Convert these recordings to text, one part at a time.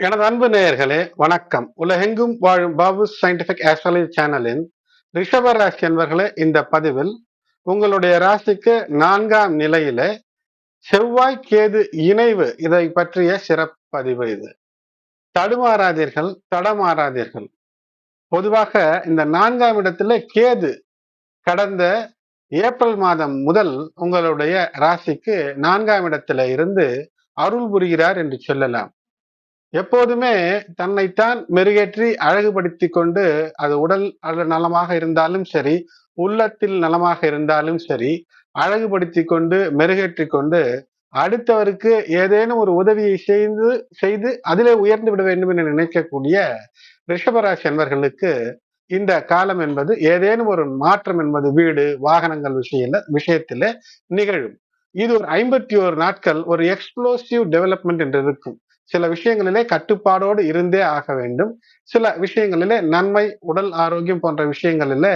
எனது அன்பு நேயர்களே வணக்கம். உலகெங்கும் வாழும் பாபு சயின்டிபிக் ஆஸ்ட்ராலஜி சேனலின் ரிஷப ராசி என்பர்களே இந்த பதிவில் உங்களுடைய ராசிக்கு நான்காம் நிலையில செவ்வாய் கேது இணைவு இதை பற்றிய சிறப்பதிவு இது. தடுமாறாதீர்கள் தடமாறாதீர்கள். பொதுவாக இந்த நான்காம் இடத்துல கேது கடந்த ஏப்ரல் மாதம் முதல் உங்களுடைய ராசிக்கு நான்காம் இடத்துல இருந்து அருள் புரிகிறார் என்று சொல்லலாம். எப்போதுமே தன்னைத்தான் மெருகேற்றி அழகுபடுத்தி கொண்டு அது உடல் நலமாக இருந்தாலும் சரி உள்ளத்தில் நலமாக இருந்தாலும் சரி அழகுபடுத்தி கொண்டு மெருகேற்றி கொண்டு அடுத்தவருக்கு ஏதேனும் ஒரு உதவியை செய்து செய்து அதிலே உயர்ந்து விட வேண்டும் என நினைக்கக்கூடிய ரிஷபராசி என்பர்களுக்கு இந்த காலம் என்பது ஏதேனும் ஒரு மாற்றம் என்பது வீடு வாகனங்கள் விஷயல விஷயத்தில் நிகழும். இது ஒரு ஐம்பத்தி ஒரு நாட்கள் ஒரு எக்ஸ்ப்ளோசிவ் டெவலப்மெண்ட் என்று இருக்கும். சில விஷயங்களிலே கட்டுப்பாடோடு இருந்தே ஆக வேண்டும். சில விஷயங்களிலே நன்மை உடல் ஆரோக்கியம் போன்ற விஷயங்களிலே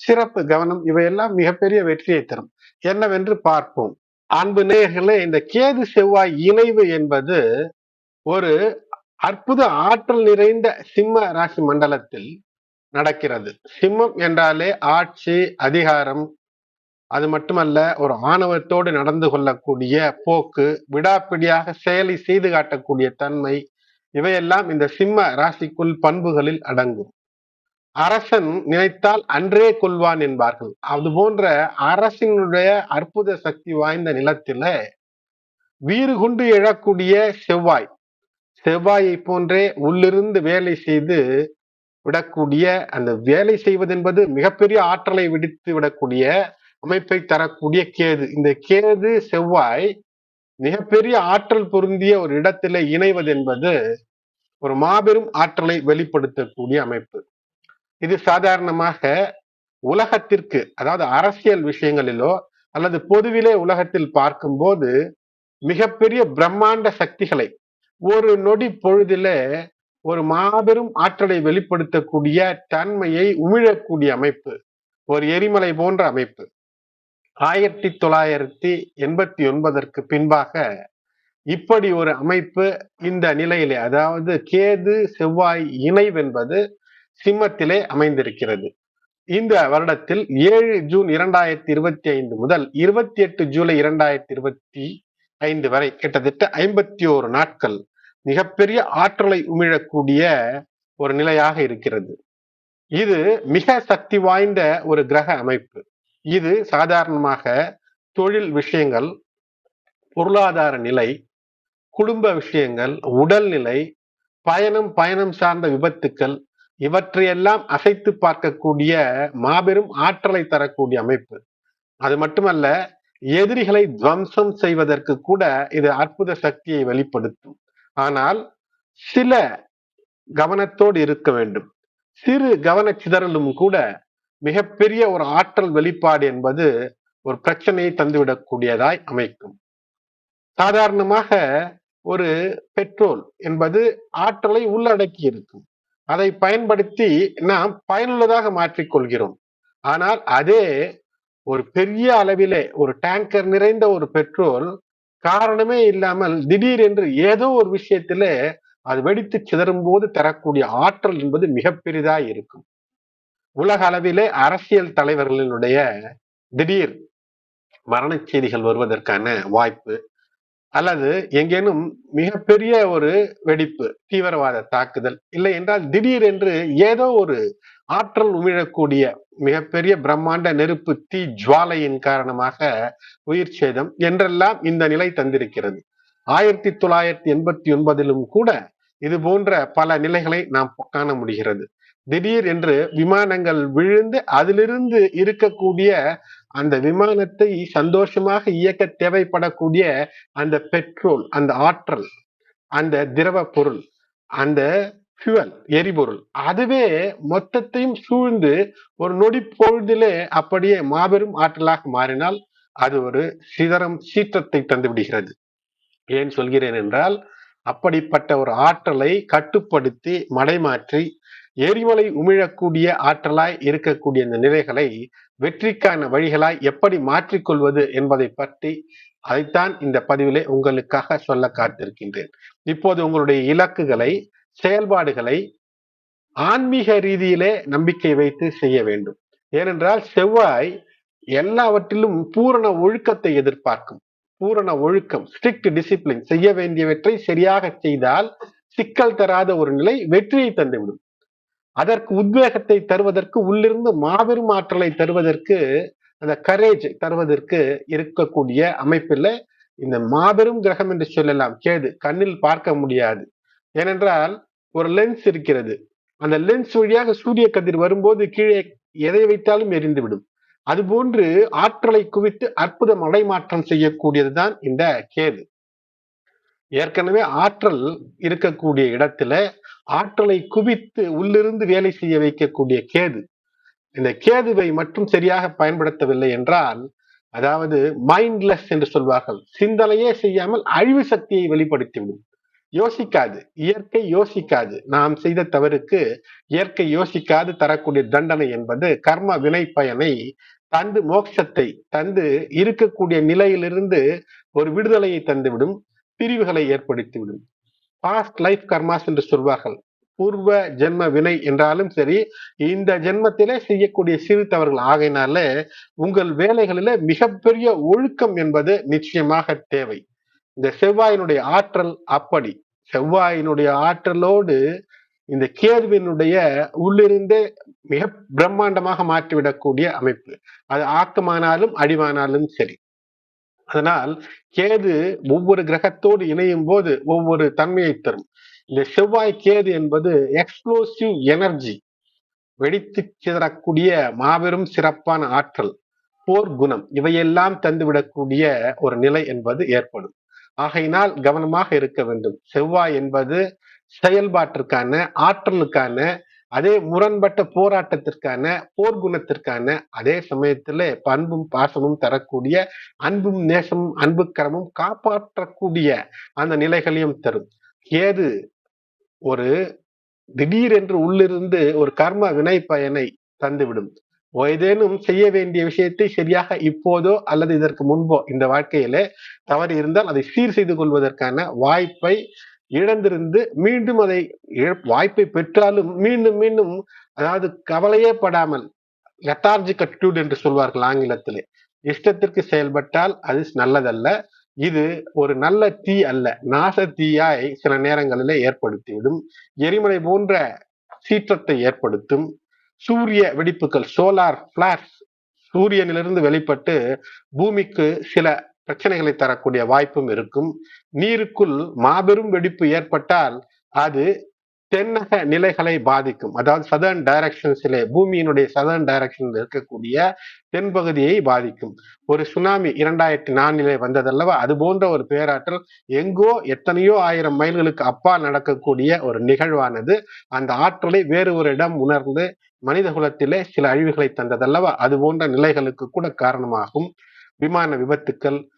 சிறப்பு கவனம் இவையெல்லாம் மிகப்பெரிய வெற்றியை தரும். என்னவென்று பார்ப்போம். அன்பு நேயர்களே இந்த கேது செவ்வாய் இணைவு என்பது ஒரு அற்புத ஆற்றல் நிறைந்த சிம்ம ராசி மண்டலத்தில் நடக்கிறது. சிம்மம் என்றாலே ஆட்சி அதிகாரம் அது மட்டுமல்ல ஒரு ஆணவத்தோடு நடந்து கொள்ளக்கூடிய போக்கு விடாப்பிடியாக செயலை செய்து காட்டக்கூடிய தன்மை இவையெல்லாம் இந்த சிம்ம ராசிக்குள் பண்புகளில் அடங்கும். அரசன் நினைத்தால் அன்றே கொள்வான் என்பார்கள். அது போன்ற அரசினுடைய அற்புத சக்தி வாய்ந்த நிலத்தில வீறு கொண்டு எழக்கூடிய செவ்வாய் செவ்வாயை போன்றே உள்ளிருந்து வேலை செய்து விடக்கூடிய அந்த வேலை செய்வதென்பது மிகப்பெரிய ஆற்றலை விடுத்து விடக்கூடிய அமைப்பை தரக்கூடிய கேது. இந்த கேது செவ்வாய் மிகப்பெரிய ஆற்றல் பொருந்திய ஒரு இடத்துல இணைவது என்பது ஒரு மாபெரும் ஆற்றலை வெளிப்படுத்தக்கூடிய அமைப்பு. இது சாதாரணமாக உலகத்திற்கு அதாவது அரசியல் விஷயங்களிலோ அல்லது பொதுவிலே உலகத்தில் பார்க்கும்போது மிகப்பெரிய பிரம்மாண்ட சக்திகளை ஒரு நொடி பொழுதில ஒரு மாபெரும் ஆற்றலை வெளிப்படுத்தக்கூடிய தன்மையை உமிழக்கூடிய அமைப்பு. ஒரு எரிமலை போன்ற அமைப்பு. ஆயிரத்தி தொள்ளாயிரத்தி எண்பத்தி ஒன்பதற்கு பின்பாக இப்படி ஒரு அமைப்பு இந்த நிலையிலே அதாவது கேது செவ்வாய் இணைவென்பது சிம்மத்திலே அமைந்திருக்கிறது. இந்த வருடத்தில் ஏழு ஜூன் இரண்டாயிரத்தி இருபத்தி ஐந்து முதல் இருபத்தி எட்டு ஜூலை இரண்டாயிரத்தி இருபத்தி ஐந்து வரை கிட்டத்தட்ட ஐம்பத்தி ஓரு நாட்கள் மிகப்பெரிய ஆற்றலை உமிழக்கூடிய ஒரு நிலையாக இருக்கிறது. இது மிக சக்தி வாய்ந்த ஒரு கிரக அமைப்பு. இது சாதாரணமாக தொழில் விஷயங்கள் பொருளாதார நிலை குடும்ப விஷயங்கள் உடல்நிலை பயணம் பயணம் சார்ந்த விபத்துக்கள் இவற்றையெல்லாம் அசைத்து பார்க்கக்கூடிய மாபெரும் ஆற்றலை தரக்கூடிய அமைப்பு. அது மட்டுமல்ல எதிரிகளை துவம்சம் செய்வதற்கு கூட இது அற்புத சக்தியை வெளிப்படுத்தும். ஆனால் சில கவனத்தோடு இருக்க வேண்டும். சிறு கவனச்சிதறலும் கூட மிகப்பெரிய ஒரு ஆற்றல் வெளிப்பாடு என்பது ஒரு பிரச்சனையை தந்துவிடக்கூடியதாய் அமைக்கும். சாதாரணமாக ஒரு பெட்ரோல் என்பது ஆற்றலை உள்ளடக்கி இருக்கும். அதை பயன்படுத்தி நாம் பயனுள்ளதாக மாற்றிக்கொள்கிறோம் ஆனால் அதே ஒரு பெரிய அளவிலே ஒரு டேங்கர் நிறைந்த ஒரு பெட்ரோல் காரணமே இல்லாமல் திடீர் என்று ஏதோ ஒரு விஷயத்திலே அது வெடித்து சிதறும் போது தரக்கூடிய ஆற்றல் என்பது மிக பெரிதாய் இருக்கும். உலக அளவிலே அரசியல் தலைவர்களினுடைய திடீர் மரண செய்திகள் வருவதற்கான வாய்ப்பு அல்லது எங்கேனும் மிகப்பெரிய ஒரு வெடிப்பு தீவிரவாத தாக்குதல் இல்லை என்றால் திடீர் என்று ஏதோ ஒரு ஆற்றல் உமிழக்கூடிய மிகப்பெரிய பிரம்மாண்ட நெருப்பு தீ ஜுவாலையின் காரணமாக உயிர் சேதம் என்றெல்லாம் இந்த நிலை தந்திருக்கிறது. ஆயிரத்தி தொள்ளாயிரத்தி எண்பத்தி ஒன்பதிலும் கூட இது போன்ற பல நிலைகளை நாம் காண முடிகிறது. திடீர் என்று விமானங்கள் விழுந்து அதிலிருந்து இருக்கக்கூடிய அந்த விமானத்தை சந்தோஷமாக இயக்க தேவைப்படக்கூடிய அந்த பெட்ரோல் அந்த ஆற்றல் அந்த திரவ பொருள் அந்த ஃபியூவல் எரிபொருள் அதுவே மொத்தத்தையும் சூழ்ந்து ஒரு நொடி பொழுதிலே அப்படியே மாபெரும் ஆற்றலாக மாறினால் அது ஒரு சிதறம் சீற்றத்தை தந்து விடுகிறது ஏன் சொல்கிறேன் என்றால் அப்படிப்பட்ட ஒரு ஆற்றலை கட்டுப்படுத்தி மடைமாற்றி எரிமலை உமிழக்கூடிய ஆற்றலாய் இருக்கக்கூடிய இந்த நிலைகளை வெற்றிக்கான வழிகளாய் எப்படி மாற்றிக்கொள்வது என்பதை பற்றி அதைத்தான் இந்த பதிவிலே உங்களுக்காக சொல்ல காத்திருக்கின்றேன். இப்போது உங்களுடைய இலக்குகளை செயல்பாடுகளை ஆன்மீக ரீதியிலே நம்பிக்கை வைத்து செய்ய வேண்டும். ஏனென்றால் செவ்வாய் எல்லாவற்றிலும் பூரண ஒழுக்கத்தை எதிர்பார்க்கும். பூரண ஒழுக்கம் ஸ்ட்ரிக்ட் டிசிப்ளின் செய்ய வேண்டியவற்றை சரியாக செய்தால் சிக்கல் தராத ஒரு நிலை வெற்றியை தந்துவிடும். அதற்கு உத்வேகத்தை தருவதற்கு உள்ளிருந்து மாபெரும் ஆற்றலை தருவதற்கு அந்த கரேஜ் தருவதற்கு இருக்கக்கூடிய அமைப்பில் இந்த மாபெரும் கிரகம் என்று சொல்லலாம். கேது கண்ணில் பார்க்க முடியாது. ஏனென்றால் ஒரு லென்ஸ் இருக்கிறது. அந்த லென்ஸ் வழியாக சூரிய கதிர் வரும்போது கீழே எதை வைத்தாலும் எரிந்துவிடும். அதுபோன்று ஆற்றலை குவித்து அற்புதம் அடைமாற்றம் செய்யக்கூடியதுதான் இந்த கேது ஏற்கனவே ஆற்றல் இருக்கக்கூடிய இடத்துல ஆற்றலை குவித்து உள்ளிருந்து வேலை செய்ய வைக்கக்கூடிய கேது. இந்த கேதுவை மட்டும் சரியாக பயன்படுத்தவில்லை என்றால் அதாவது மைண்ட்லெஸ் என்று சொல்வார்கள் சிந்தனையே செய்யாமல் அழிவு சக்தியை வெளிப்படுத்திவிடும். யோசிக்காது இயற்கை யோசிக்காது. நாம் செய்த தவறுக்கு இயற்கை யோசிக்காது தரக்கூடிய தண்டனை என்பது கர்ம வினை பயனை தந்து மோட்சத்தை தந்து இருக்கக்கூடிய நிலையிலிருந்து ஒரு விடுதலையை தந்துவிடும் பிரிவுகளை ஏற்படுத்திவிடும். பாஸ்ட் லைஃப் கர்மாஸ் என்று சொல்வார்கள். பூர்வ ஜென்ம வினை என்றாலும் சரி இந்த ஜென்மத்திலே செய்யக்கூடிய சிறு தவறுகள் ஆகையினால உங்கள் வேலைகளில மிகப்பெரிய ஒழுக்கம் என்பது நிச்சயமாக தேவை. இந்த செவ்வாயினுடைய ஆற்றல் அப்படி. செவ்வாயினுடைய ஆற்றலோடு இந்த கேதுவினுடைய உள்ளிருந்தே மிக பிரம்மாண்டமாக மாற்றிவிடக்கூடிய அமைப்பு. அது ஆக்கமானாலும் அடிவானாலும் சரி. அதனால் கேது ஒவ்வொரு கிரகத்தோடு இணையும் போது ஒவ்வொரு தன்மையை தரும். இந்த செவ்வாய் கேது என்பது எக்ஸ்ப்ளோசிவ் எனர்ஜி வெடித்து சிதறக்கூடிய மாபெரும் சிறப்பான ஆற்றல் போர் குணம் இவையெல்லாம் தந்துவிடக்கூடிய ஒரு நிலை என்பது ஏற்படும். ஆகையினால் கவனமாக இருக்க வேண்டும். செவ்வாய் என்பது செயல்பாட்டிற்கான ஆற்றலுக்கான அதே முரண்பட்ட போராட்டத்திற்கான போர்க்குணத்திற்கான அதே சமயத்துல பண்பும் பாசமும் தரக்கூடிய அன்பும் நேசமும் அன்புக்கரமும் காப்பாற்றக்கூடிய அந்த நிலைகளையும் தரும். ஏது ஒரு திடீரென்று உள்ளிருந்து ஒரு கர்ம வினை பயனை தந்துவிடும். ஏதேனும் செய்ய வேண்டிய விஷயத்தை சரியாக இப்போதோ அல்லது இதற்கு முன்போ இந்த வாழ்க்கையில தவறு இருந்தால் அதை சீர் செய்து கொள்வதற்கான வாய்ப்பை இழந்திருந்து மீண்டும் அதை வாய்ப்பை பெற்றாலும் மீண்டும் மீண்டும் அதாவது கவலையே படாமல் லெத்தார்ஜிக் அட்டிடியூட் என்று சொல்வார்கள் ஆங்கிலத்திலே. இஷ்டத்திற்கு செயல்பட்டால் அது நல்லதல்ல. இது ஒரு நல்ல தீ அல்ல. நாச தீயாய் சில நேரங்களிலே ஏற்படுத்திவிடும். எரிமலை போன்ற சீற்றத்தை ஏற்படுத்தும். சூரிய வெடிப்புகள் சோலார் பிளாஷ் சூரியனிலிருந்து வெளிப்பட்டு பூமிக்கு சில பிரச்சனைகளை தரக்கூடிய வாய்ப்பும் இருக்கும். நீருக்குள் மாபெரும் வெடிப்பு ஏற்பட்டால் அது தென்னக நிலைகளை பாதிக்கும். அதாவது சதர்ன் டைரக்ஷன்ஸிலே பூமியினுடைய சதர்ன் டைரக்ஷனில் இருக்கக்கூடிய தென்பகுதியை பாதிக்கும். ஒரு சுனாமி இரண்டாயிரத்தி நான்கிலே வந்ததல்லவா? அது போன்ற ஒரு பேராற்றல் எங்கோ எத்தனையோ ஆயிரம் மைல்களுக்கு அப்பா நடக்கக்கூடிய ஒரு நிகழ்வானது. அந்த ஆற்றலை வேறு ஒரு இடம் உணர்ந்து மனித குலத்திலே சில அழிவுகளை தந்ததல்லவா? அது போன்ற நிலைகளுக்கு கூட காரணமாகும். விமான விபத்துக்கள்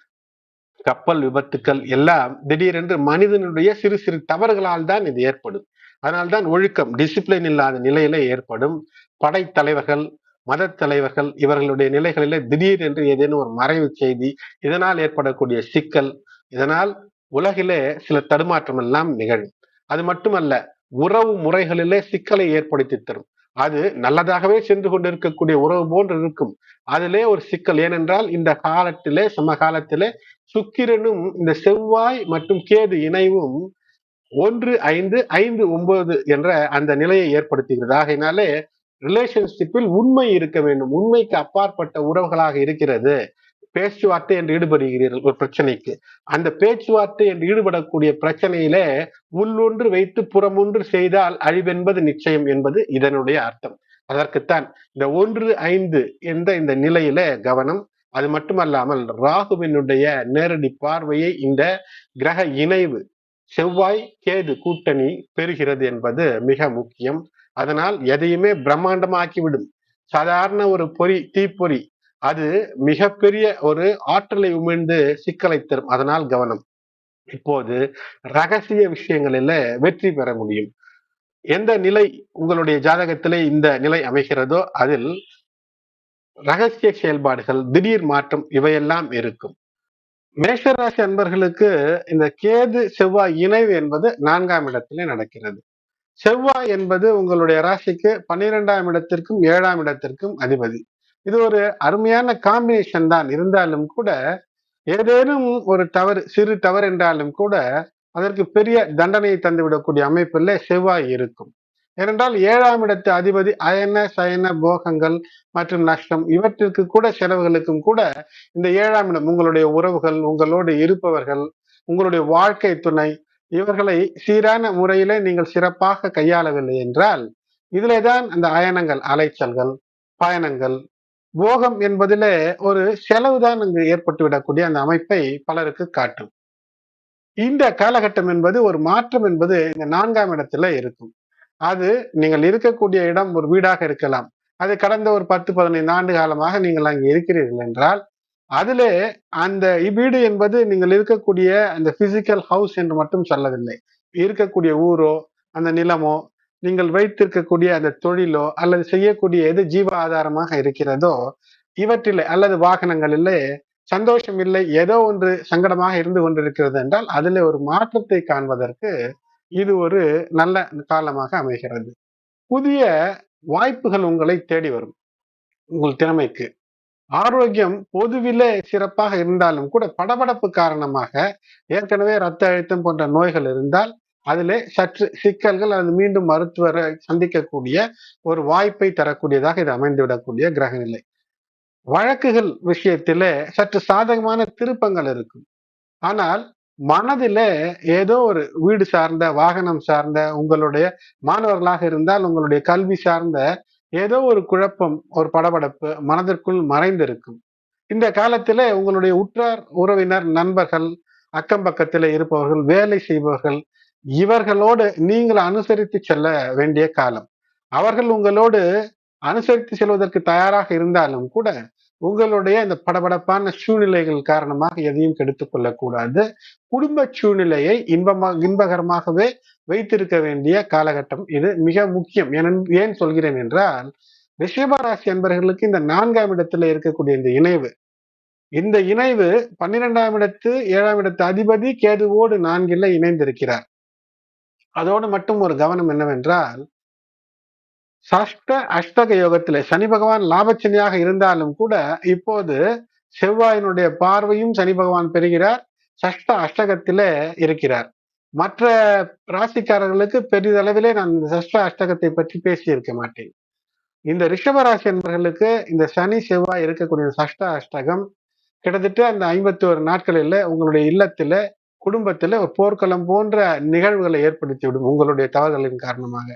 கப்பல் விபத்துக்கள் எல்லாம் திடீரென்று மனிதனுடைய சிறு சிறு தவறுகளால் தான் இது ஏற்படும். அதனால்தான் ஒழுக்கம் டிசிப்ளின் இல்லாத நிலையில ஏற்படும். படைத்தலைவர்கள் மத தலைவர்கள் இவர்களுடைய நிலைகளில திடீர் என்று ஏதேனும் ஒரு மறைவு செய்தி இதனால் ஏற்படக்கூடிய சிக்கல் இதனால் உலகிலே சில தடுமாற்றம் எல்லாம் நிகழும். அது மட்டுமல்ல உறவு முறைகளிலே சிக்கலை ஏற்படுத்தி தரும். அது நல்லதாகவே சென்று கொண்டிருக்கக்கூடிய உறவு போன்று இருக்கும். அதிலே ஒரு சிக்கல் ஏனென்றால் இந்த காலத்திலே சமகாலத்திலே சுக்கிரனும் இந்த செவ்வாய் மற்றும் கேது இணைவும் ஒன்று ஐந்து ஐந்து ஒன்பது என்ற அந்த நிலையை ஏற்படுத்துகிறது. ஆகையினாலே ரிலேஷன்ஷிப்பில் உண்மை இருக்க வேண்டும். உண்மைக்கு அப்பாற்பட்ட உறவுகளாக இருக்கிறது. பேச்சுவார்த்தை என்று ஈடுபடுகிறீர்கள் ஒரு பிரச்சனைக்கு. அந்த பேச்சுவார்த்தை என்று ஈடுபடக்கூடிய பிரச்சனையிலே உள்ளொன்று வைத்து புறமொன்று செய்தால் அழிவென்பது நிச்சயம் என்பது இதனுடைய அர்த்தம். அதற்குத்தான் இந்த ஒன்று ஐந்து என்ற இந்த நிலையில கவனம் அது மட்டுமல்லாமல் ராகுவினுடைய நேரடி பார்வையை இந்த கிரக இணைவு செவ்வாய் கேது கூட்டணி பெறுகிறது என்பது மிக முக்கியம். அதனால் எதையுமே பிரம்மாண்டமாக்கிவிடும். சாதாரண ஒரு பொறி தீப்பொறி அது மிகப்பெரிய ஒரு ஆற்றலை உமிழ்ந்து சிக்கலை தரும். அதனால் கவனம். இப்போது ரகசிய விஷயங்களில வெற்றி பெற முடியும். எந்த நிலை உங்களுடைய ஜாதகத்திலே இந்த நிலை அமைகிறதோ அதில் ரகசிய செயல்பாடுகள் திடீர் மாற்றம் இவையெல்லாம் இருக்கும். மேஷராசி அன்பர்களுக்கு இந்த கேது செவ்வாய் இணைவு என்பது நான்காம் இடத்திலே நடக்கிறது. செவ்வாய் என்பது உங்களுடைய ராசிக்கு பன்னிரெண்டாம் இடத்திற்கும் ஏழாம் இடத்திற்கும் அதிபதி. இது ஒரு அருமையான காம்பினேஷன் தான். இருந்தாலும் கூட ஏதேனும் ஒரு தவறு சிறு தவறு என்றாலும் கூட அதற்கு பெரிய தண்டனையை தந்துவிடக்கூடிய அமைப்பில் செவ்வாய் இருக்கும். ஏனென்றால் ஏழாம் இடத்து அதிபதி அயன சயன போகங்கள் மற்றும் நஷ்டம் இவற்றிற்கு கூட செலவுகளுக்கும் கூட இந்த ஏழாம் இடம் உங்களுடைய உறவுகள் உங்களோடு இருப்பவர்கள் உங்களுடைய வாழ்க்கை துணை இவர்களை சீரான முறையிலே நீங்கள் சிறப்பாக கையாளவில்லை என்றால் இதிலே தான் அந்த அயனங்கள் அலைச்சல்கள் பயணங்கள் போகம் என்பதிலே ஒரு செலவுதான் அங்கு ஏற்பட்டு விடக்கூடிய அந்த அமைப்பை பலருக்கு காட்டும். இந்த காலகட்டம் என்பது ஒரு மாற்றம் என்பது இந்த நான்காம் இடத்துல இருக்கும். அது நீங்கள் இருக்கக்கூடிய இடம் ஒரு வீடாக இருக்கலாம். அது கடந்த ஒரு பத்து பதினைந்து ஆண்டு காலமாக நீங்கள் அங்கே இருக்கிறீர்கள் என்றால் அதிலே அந்த வீடு என்பது நீங்கள் இருக்கக்கூடிய அந்த பிசிக்கல் ஹவுஸ் என்று மட்டும் சொல்லவில்லை. இருக்கக்கூடிய ஊரோ அந்த நிலமோ நீங்கள் வைத்திருக்கக்கூடிய அந்த தொழிலோ அல்லது செய்யக்கூடிய எது ஜீவ ஆதாரமாக இருக்கிறதோ இவற்றிலே அல்லது வாகனங்களிலே சந்தோஷம் இல்லை ஏதோ ஒன்று சங்கடமாக இருந்து கொண்டிருக்கிறது என்றால் அதில் ஒரு மாற்றத்தை காண்பதற்கு இது ஒரு நல்ல காலமாக அமைகிறது. புதிய வாய்ப்புகள் உங்களை தேடி வரும். உங்கள் திறமைக்கு. ஆரோக்கியம் பொதுவிலே சிறப்பாக இருந்தாலும் கூட படபடப்பு காரணமாக ஏற்கனவே ரத்த அழுத்தம் போன்ற நோய்கள் இருந்தால் அதிலே சற்று சிக்கல்கள் அது மீண்டும் மருத்துவரை சந்திக்கக்கூடிய ஒரு வாய்ப்பை தரக்கூடியதாக இது அமைந்துவிடக்கூடிய கிரகநிலை. வழக்குகள் விஷயத்திலே சற்று சாதகமான திருப்பங்கள் இருக்கும். ஆனால் மனதில ஏதோ ஒரு வீடு சார்ந்த வாகனம் சார்ந்த உங்களுடைய மாணவர்களாக இருந்தால் உங்களுடைய கல்வி சார்ந்த ஏதோ ஒரு குழப்பம் ஒரு படபடப்பு மனதிற்குள் மறைந்திருக்கும். இந்த காலத்துல உங்களுடைய உற்றார் உறவினர் நண்பர்கள் அக்கம் பக்கத்தில் இருப்பவர்கள் வேலை செய்பவர்கள் இவர்களோடு நீங்கள் அனுசரித்து செல்ல வேண்டிய காலம். அவர்கள் உங்களோடு அனுசரித்து செல்வதற்கு தயாராக இருந்தாலும் கூட உங்களுடைய இந்த படபடப்பான சூழ்நிலைகள் காரணமாக எதையும் கெடுத்துக் கொள்ளக்கூடாது. குடும்ப சூழ்நிலையை இன்பமாக இன்பகரமாகவே வைத்திருக்க வேண்டிய காலகட்டம் இது மிக முக்கியம். ஏன் சொல்கிறேன் என்றால் ரிஷபராசி அன்பர்களுக்கு இந்த நான்காம் இடத்துல இருக்கக்கூடிய இந்த இணைவு. இந்த இணைவு பன்னிரெண்டாம் இடத்து ஏழாம் இடத்து அதிபதி கேதுவோடு நான்கில் இணைந்திருக்கிறார். அதோடு மட்டும் ஒரு கவனம் என்னவென்றால் சஷ்ட அஷ்டக யோகத்திலே சனி பகவான் லாபச்சனியாக இருந்தாலும் கூட இப்போது செவ்வாயினுடைய பார்வையும் சனி பகவான் பெறுகிறார். சஷ்ட அஷ்டகத்திலே இருக்கிறார். மற்ற ராசிக்காரர்களுக்கு பெரிதளவிலே நான் இந்த சஷ்ட அஷ்டகத்தை பற்றி பேசி இருக்க மாட்டேன். இந்த ரிஷபராசி என்பவர்களுக்கு இந்த சனி செவ்வாய் இருக்கக்கூடிய சஷ்ட அஷ்டகம் கிட்டத்தட்ட அந்த ஐம்பத்தி ஒரு நாட்களில் உங்களுடைய இல்லத்துல குடும்பத்துல ஒரு போர்க்களம் போன்ற நிகழ்வுகளை ஏற்படுத்தி விடும் உங்களுடைய தவறுகளின் காரணமாக.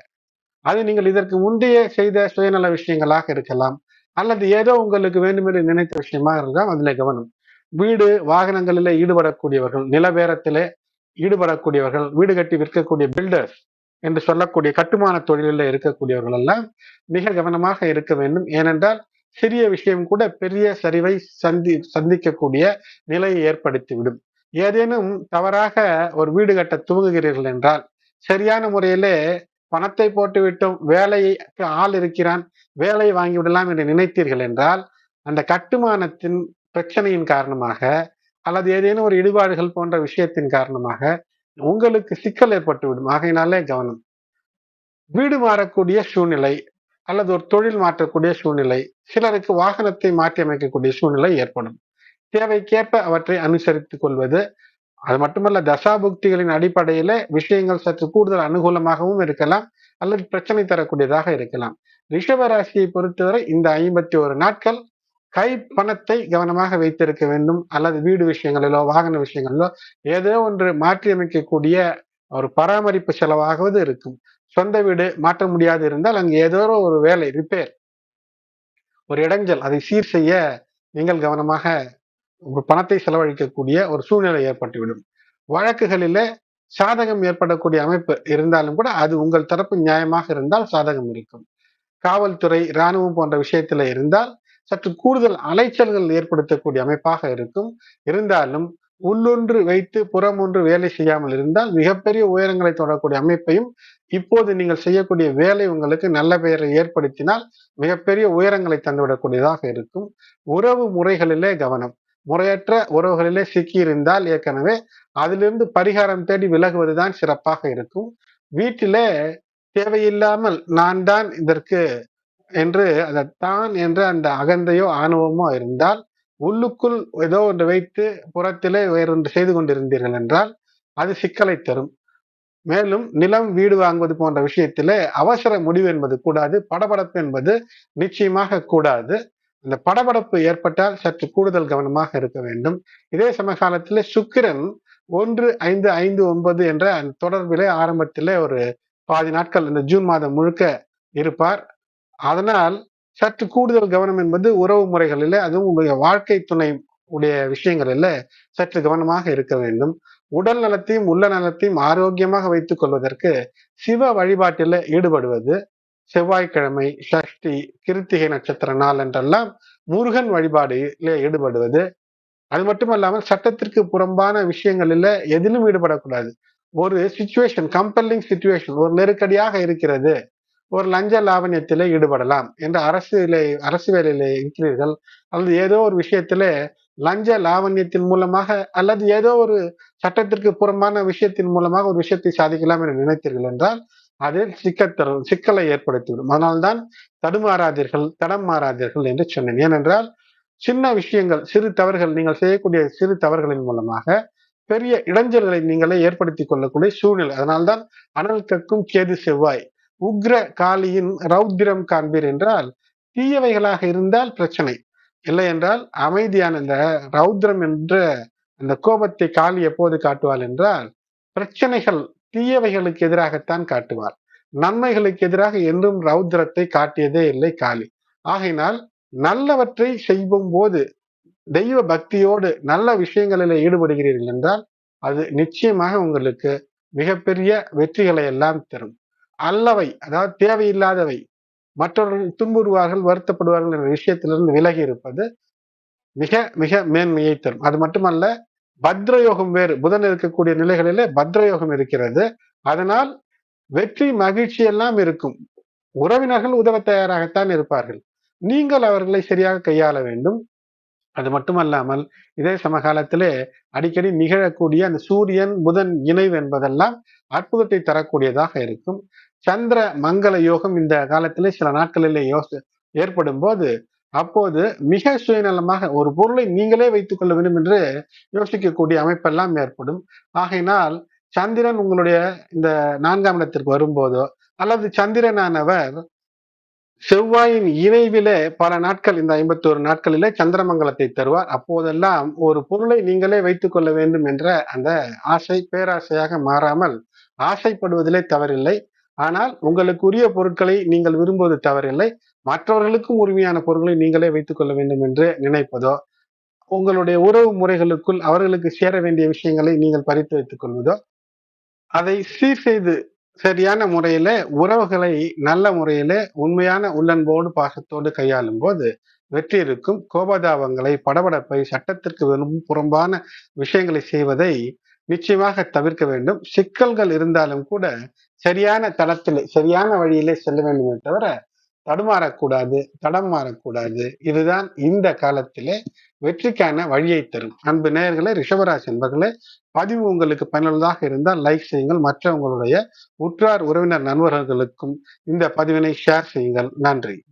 அது நீங்கள் இதற்கு முந்தைய செய்த சுயநல விஷயங்களாக இருக்கலாம். அல்லது ஏதோ உங்களுக்கு வேண்டுமென்று நினைத்த விஷயமாக இருந்தால் அதில் கவனம். வீடு வாகனங்களில் ஈடுபடக்கூடியவர்கள் நிலவேரத்திலே ஈடுபடக்கூடியவர்கள் வீடு கட்டி விற்கக்கூடிய பில்டர்ஸ் என்று சொல்லக்கூடிய கட்டுமான தொழிலில் இருக்கக்கூடியவர்கள் எல்லாம் மிக கவனமாக இருக்க வேண்டும். ஏனென்றால் சிறிய விஷயம் கூட பெரிய சரிவை சந்தி சந்திக்கக்கூடிய நிலையை ஏற்படுத்திவிடும். ஏதேனும் தவறாக ஒரு வீடு கட்ட துவங்குகிறீர்கள் என்றால் சரியான முறையிலே பணத்தை போட்டு விட்டோம் வேலைக்கு ஆள் இருக்கிறான் வேலை வாங்கி விடலாம் என்று நினைத்தீர்கள் என்றால் அந்த கட்டுமானத்தின் பிரச்சனையின் காரணமாக அல்லது ஏதேனும் ஒரு இடுபாடுகள் போன்ற விஷயத்தின் காரணமாக உங்களுக்கு சிக்கல் ஏற்பட்டு விடும் ஆகையினாலே கவனம். வீடு மாறக்கூடிய சூழ்நிலை அல்லது ஒரு தொழில் மாற்றக்கூடிய சூழ்நிலை சிலருக்கு வாகனத்தை மாற்றி அமைக்கக்கூடிய சூழ்நிலை ஏற்படும். தேவைக்கேற்ப அவற்றை அனுசரித்துக் கொள்வது அது மட்டுமல்ல தசாபுக்திகளின் அடிப்படையில விஷயங்கள் சற்று கூடுதல் அனுகூலமாகவும் இருக்கலாம் அல்லது பிரச்சனை தரக்கூடியதாக இருக்கலாம். ரிஷப ராசியை பொறுத்தவரை இந்த ஐம்பத்தி ஒரு நாட்கள் கை பணத்தை கவனமாக வைத்திருக்க வேண்டும். அல்லது வீடு விஷயங்களிலோ வாகன விஷயங்களிலோ ஏதோ ஒன்று மாற்றி அமைக்கக்கூடிய ஒரு பராமரிப்பு செலவாகவது இருக்கும். சொந்த வீடு மாற்ற முடியாது இருந்தால் அங்கு ஏதோ ஒரு வேலை ரிப்பேர் ஒரு இடைஞ்சல் அதை சீர் செய்ய நீங்கள் கவனமாக ஒரு பணத்தை செலவழிக்கக்கூடிய ஒரு சூழ்நிலை ஏற்பட்டுவிடும். வழக்குகளில சாதகம் ஏற்படக்கூடிய அமைப்பு இருந்தாலும் கூட அது உங்கள் தரப்பு நியாயமாக இருந்தால் சாதகம் இருக்கும். காவல்துறை இராணுவம் போன்ற விஷயத்துல இருந்தால் சற்று கூடுதல் அலைச்சல்கள் ஏற்படுத்தக்கூடிய அமைப்பாக இருக்கும். இருந்தாலும் உள்ளொன்று வைத்து புறம் ஒன்று வேலை செய்யாமல் இருந்தால் மிகப்பெரிய உயரங்களை தொடரக்கூடிய அமைப்பையும் இப்போது நீங்கள் செய்யக்கூடிய வேலை உங்களுக்கு நல்ல பெயரை ஏற்படுத்தினால் மிகப்பெரிய உயரங்களை தந்துவிடக்கூடியதாக இருக்கும். உறவு முறைகளிலே கவனம். முறையற்ற உறவுகளிலே சிக்கியிருந்தால் ஏற்கனவே அதிலிருந்து பரிகாரம் தேடி விலகுவதுதான் சிறப்பாக இருக்கும். வீட்டிலே தேவையில்லாமல் நான் தான் இதற்கு என்று அதை தான் என்ற அந்த அகந்தையோ ஆணவமோ இருந்தால் உள்ளுக்குள் ஏதோ ஒன்று வைத்து புறத்திலே வேறொன்று செய்து கொண்டிருந்தீர்கள் என்றால் அது சிக்கலை தரும். மேலும் நிலம் வீடு வாங்குவது போன்ற விஷயத்திலே அவசர முடிவு என்பது கூடாது படபடப்பு என்பது நிச்சயமாக கூடாது. அந்த படபடப்பு ஏற்பட்டால் சற்று கூடுதல் கவனமாக இருக்க வேண்டும். இதே சமகாலத்தில் சுக்கிரன் ஒன்று ஐந்து ஐந்து ஒன்பது என்ற அந்த தொடர்பிலே ஆரம்பத்திலே ஒரு பாதி நாட்கள் இந்த ஜூன் மாதம் முழுக்க இருப்பார். அதனால் சற்று கூடுதல் கவனம் என்பது உறவு முறைகளில் அதுவும் உங்களுடைய வாழ்க்கை துணை உடைய விஷயங்களில் சற்று கவனமாக இருக்க வேண்டும். உடல் நலத்தையும் உள்ள நலத்தையும் ஆரோக்கியமாக வைத்துக் கொள்வதற்கு சிவ வழிபாட்டில் ஈடுபடுவது செவ்வாய்க்கிழமை சஷ்டி கிருத்திகை நட்சத்திர நாள் என்றெல்லாம் முருகன் வழிபாடிலே ஈடுபடுவது. அது மட்டுமல்லாமல் சட்டத்திற்கு புறம்பான விஷயங்களில் எதிலும் ஈடுபடக்கூடாது. ஒரு சுச்சுவேஷன் கம்பல்லிங் சுச்சுவேஷன் ஒரு நெருக்கடியாக இருக்கிறது. ஒரு லஞ்ச லாவணியத்திலே ஈடுபடலாம் என்ற அரசியலை அரசு வேலையிலே இருக்கிறீர்கள். அல்லது ஏதோ ஒரு விஷயத்திலே லஞ்ச லாவண்யத்தின் மூலமாக அல்லது ஏதோ ஒரு சட்டத்திற்கு புறம்பான விஷயத்தின் மூலமாக ஒரு விஷயத்தை சாதிக்கலாம் என்று நினைத்தீர்கள் என்றால் அதில் சிக்கத்தரும் சிக்கலை ஏற்படுத்திவிடும். அதனால்தான் தடுமாறாதீர்கள் தடம் மாறாதீர்கள் என்று சொன்னேன். ஏனென்றால் சின்ன விஷயங்கள் சிறு தவறுகள் நீங்கள் செய்யக்கூடிய சிறு தவறுகளின் மூலமாக பெரிய இடைஞ்சல்களை நீங்களே ஏற்படுத்தி கொள்ளக்கூடிய சூழ்நிலை. அதனால்தான் அனல் கக்கும் கேது செவ்வாய். உக்ர காளியின் ரௌத்திரம் காண்பீர் என்றால் தீயவைகளாக இருந்தால் பிரச்சனை. இல்லை என்றால் அமைதியான இந்த ரௌத்ரம் என்ற அந்த கோபத்தை காளி எப்போது காட்டுவாள் என்றால் பிரச்சனைகள் தீயவைகளுக்கு எதிராகத்தான் காட்டுவாள். நன்மைகளுக்கு எதிராக என்றும் ரௌத்ரத்தை காட்டியதே இல்லை காளி ஆகையினால் நல்லவற்றை செய்யும் போது தெய்வ பக்தியோடு நல்ல விஷயங்களில் ஈடுபடுகிறீர்கள் என்றால் அது நிச்சயமாக உங்களுக்கு மிகப்பெரிய வெற்றிகளை எல்லாம் தரும். அல்லவை அதாவது தேவையில்லாதவை. மற்றவர்கள் துன்புறுவார்கள் வருத்தப்படுவார்கள் என்ற விஷயத்திலிருந்து விலகி இருப்பது மிக மிக மேன்மையை தரும். அது மட்டுமல்ல பத்ரயோகம் வேறு. புதன் இருக்கக்கூடிய நிலைகளிலே பத்ரயோகம் இருக்கிறது. அதனால் வெற்றி மகிழ்ச்சி எல்லாம் இருக்கும். உறவினர்கள் உதவ தயாராகத்தான் இருப்பார்கள். நீங்கள் அவர்களை சரியாக கையாள வேண்டும். அது மட்டுமல்லாமல் இதே சமகாலத்திலே அடிக்கடி நிகழக்கூடிய அந்த சூரியன் புதன் இணைவு என்பதெல்லாம் அற்புதத்தை தரக்கூடியதாக இருக்கும். சந்திர மங்கள யோகம் இந்த காலத்திலே சில நாட்களிலே யோசி ஏற்படும் போது அப்போது மிக சுயநலமாக ஒரு பொருளை நீங்களே வைத்துக் கொள்ள வேண்டும் என்று யோசிக்கக்கூடிய அமைப்பெல்லாம் ஏற்படும். ஆகையினால் சந்திரன் உங்களுடைய இந்த நான்காம் இடத்திற்கு வரும்போதோ அல்லது சந்திரனானவர் செவ்வாயின் இணைவிலே பல நாட்கள் இந்த ஐம்பத்தி ஒரு நாட்களிலே சந்திரமங்கலத்தை தருவார். அப்போதெல்லாம் ஒரு பொருளை நீங்களே வைத்துக் கொள்ள வேண்டும் என்ற அந்த ஆசை பேராசையாக மாறாமல் ஆசைப்படுவதிலே தவறில்லை. ஆனால் உங்களுக்கு உரிய பொருட்களை நீங்கள் விரும்புவது தவறில்லை. மற்றவர்களுக்கும் உரிமையான பொருட்களை நீங்களே வைத்துக் கொள்ள வேண்டும் என்று நினைப்பதோ உங்களுடைய உறவு முறைகளுக்குள் அவர்களுக்கு சேர வேண்டிய விஷயங்களை நீங்கள் பறித்து வைத்துக் கொள்வதோ அதை சீர் செய்து சரியான முறையில உறவுகளை நல்ல முறையில உண்மையான உள்ளன்போடு பாசத்தோடு கையாளும் போது வெற்றி இருக்கும் கோபதாபங்களை படபடப்பை சட்டத்திற்கு வெறும் புறம்பான விஷயங்களை செய்வதை நிச்சயமாக தவிர்க்க வேண்டும். சிக்கல்கள் இருந்தாலும் கூட சரியான தளத்தில் சரியான வழியிலே செல்ல வேண்டுமே தவிர தடுமாறக்கூடாது தடம் மாறக்கூடாது. இதுதான் இந்த காலத்திலே வெற்றிக்கான வழியை தரும். அன்பு நேயர்களே ரிஷபராசி என்பர்களே பதிவு உங்களுக்கு பயனுள்ளதாக இருந்தால் லைக் செய்யுங்கள். மற்ற உங்களுடைய உற்றார் உறவினர் நண்பர்களுக்கும் இந்த பதிவினை ஷேர் செய்யுங்கள். நன்றி.